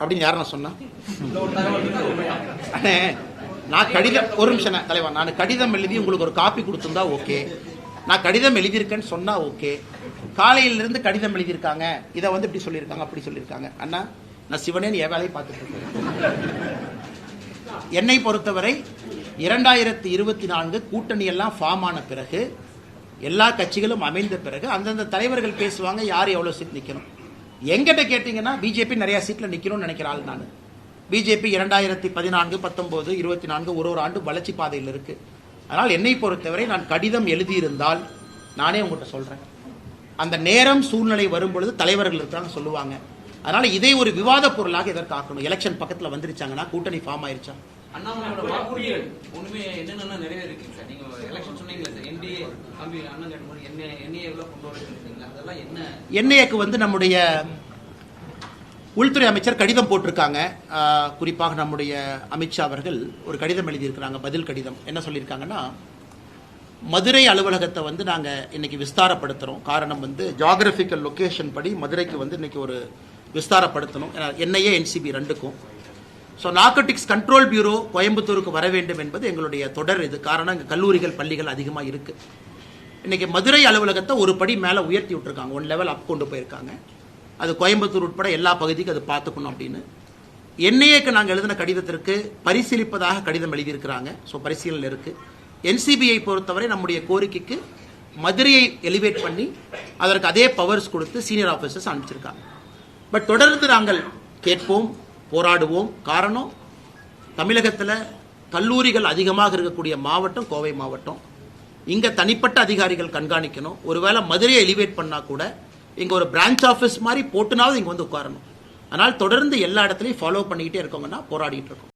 அப்படின்னு யார் நான் சொன்னா? நான் கடிதம் ஒரு நிமிஷம் தலைவா நான் கடிதம் எழுதி உங்களுக்கு ஒரு காப்பி கொடுத்திருந்தா ஓகே. நான் கடிதம் எழுதியிருக்கேன்னு சொன்னா ஓகே. காலையில இருந்து கடிதம் எழுதியிருக்காங்க. இதை வந்து இப்படி சொல்லியிருக்காங்க அப்படி சொல்லியிருக்காங்க. அண்ணா நான் சிவனேன் என் வேலையை பார்த்துட்டு இருக்கேன். என்னை பொறுத்தவரை இரண்டாயிரத்தி இருபத்தி நான்கு கூட்டணி எல்லாம் ஃபார்ம் ஆன பிறகு எல்லா கட்சிகளும் அமைந்த பிறகு அந்தந்த தலைவர்கள் பேசுவாங்க யார் எவ்வளோ சீட் நிற்கணும் எங்கிட்ட கேட்டிங்கன்னா பிஜேபி நிறையா சீட்டில் நிற்கணும்னு நினைக்கிற ஆள் நான். பிஜேபி இரண்டாயிரத்தி பதினான்கு பத்தொம்போது இருபத்தி நான்கு ஒரு ஒரு ஆண்டு வளர்ச்சி பாதையில் இருக்குது அதனால் என்னை பொறுத்தவரை நான் கடிதம் எழுதியிருந்தால் நானே உங்கள்கிட்ட சொல்கிறேன் அந்த நேரம் சூழ்நிலை வரும்பொழுது தலைவர்கள் இருக்காங்க சொல்லுவாங்க. அதனால் இதை ஒரு விவாத பொருளாக எதற்கு ஆக்கணும். எலெக்ஷன் பக்கத்தில் வந்துருச்சாங்கன்னா கூட்டணி ஃபார்ம் ஆயிருச்சா? அண்ணாமலையோட வாக்குறுதிகள் ஒண்ணுமே என்னென்ன நிறைவேறிருக்கு? சார் நீங்க எலெக்ஷன் சொன்னீங்களா சார் என்டிஏ தம்பி அண்ணன் கேட்டு என்ன என்ஏ எல்லாம் கொண்டு வரீங்களா அதெல்லாம் என்ன? என்ஐஏக்கு வந்து நம்முடைய உள்துறை அமைச்சர் கடிதம் போட்டிருக்காங்க. குறிப்பாக நம்முடைய அமித்ஷா அவர்கள் ஒரு கடிதம் எழுதியிருக்கிறாங்க பதில் கடிதம். என்ன சொல்லியிருக்காங்கன்னா மதுரை அலுவலகத்தை வந்து நாங்கள் இன்னைக்கு விஸ்தாரப்படுத்துகிறோம் காரணம் வந்து ஜாகிரபிக்கல் லொக்கேஷன் படி மதுரைக்கு வந்து இன்னைக்கு ஒரு விஸ்தாரப்படுத்தணும். என்ஐஏ என்சிபி ரெண்டுக்கும். ஸோ நார்கோட்டிக்ஸ் கண்ட்ரோல் பியூரோ கோயம்புத்தூருக்கு வர வேண்டும் என்பது எங்களுடைய தொடர் இது. காரணம் இங்கே கல்லூரிகள் பள்ளிகள் அதிகமாக இருக்குது இன்றைக்கி மதுரை அலுவலகத்தை ஒரு படி மேலே உயர்த்தி விட்டுருக்காங்க. ஒன் லெவல் அப் கொண்டு போயிருக்காங்க. அது கோயம்புத்தூர் உட்பட எல்லா பகுதிக்கும் அது பார்த்துக்கணும் அப்படின்னு. என்ஐஏக்கு நாங்கள் எழுதின கடிதத்திற்கு பரிசீலிப்பதாக கடிதம் எழுதியிருக்கிறாங்க. ஸோ பரிசீலனை இருக்குது என்சிபியை பொறுத்தவரை நம்முடைய கோரிக்கைக்கு மதுரையை எலிவேட் பண்ணி அதற்கு அதே பவர்ஸ் கொடுத்து சீனியர் ஆஃபீஸர்ஸ் அனுப்பிச்சிருக்காங்க. பட் தொடர்ந்து நாங்கள் கேட்போம் போராடுவோம். காரணம் தமிழகத்தில் கல்லூரிகள் அதிகமாக இருக்கக்கூடிய மாவட்டம் கோவை மாவட்டம். இங்கே தனிப்பட்ட அதிகாரிகள் கண்காணிக்கணும். ஒருவேளை மதுரையை எலிவேட் பண்ணால் கூட இங்கே ஒரு பிரான்ச் ஆஃபீஸ் மாதிரி போட்டுனாவது இங்கே வந்து உட்காரணும். அதனால் தொடர்ந்து எல்லா இடத்துலையும் ஃபாலோ பண்ணிக்கிட்டே இருக்கோங்கன்னா போராடிட்டு இருக்கோம்.